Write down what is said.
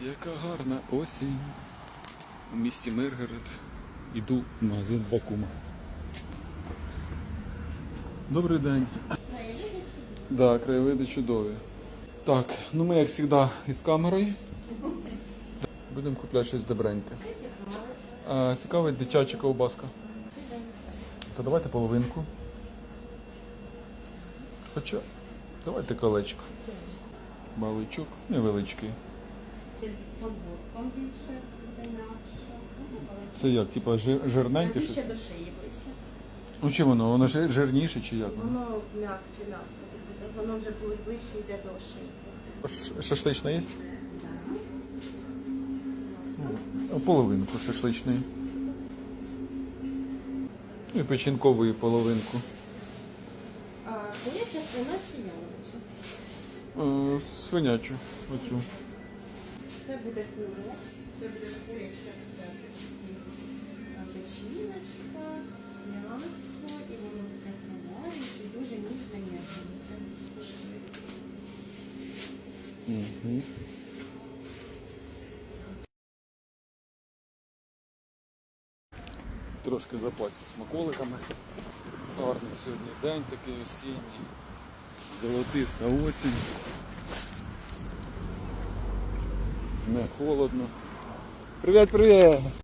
Яка гарна осінь. У місті Миргород. Іду в магазин два кума. Добрий день. Да, краєвиди чудові. Так, ну ми як завжди із камерою. Будемо купляти щось добреньке. А, цікавить дитяча ковбаска. Та давайте половинку. Хоча, давайте колечко. Баличок невеличкий. З подборком більше буде м'якше. Це як, типа жир, жирненьке щось? До шиї ближче. Ну чи воно? Воно жир- жирніше чи як? воно? Воно м'якче м'ясо буде. Воно вже буде ближче йде до шиї. Ш- Шашлична є? Ну, Половинку шашличної. І печінкової половинку. А коня частина чи яловича? Е, свинячу. Оцю. Це буде куро. Це буде куряче все. Печіночка, м'ясо, і воно кровавить, і дуже ніжне м'ясо. Трошки запасся смаколиками. Гарний сьогодні день такий осінній. Золотиста осінь. Не холодно. Привіт, привіт!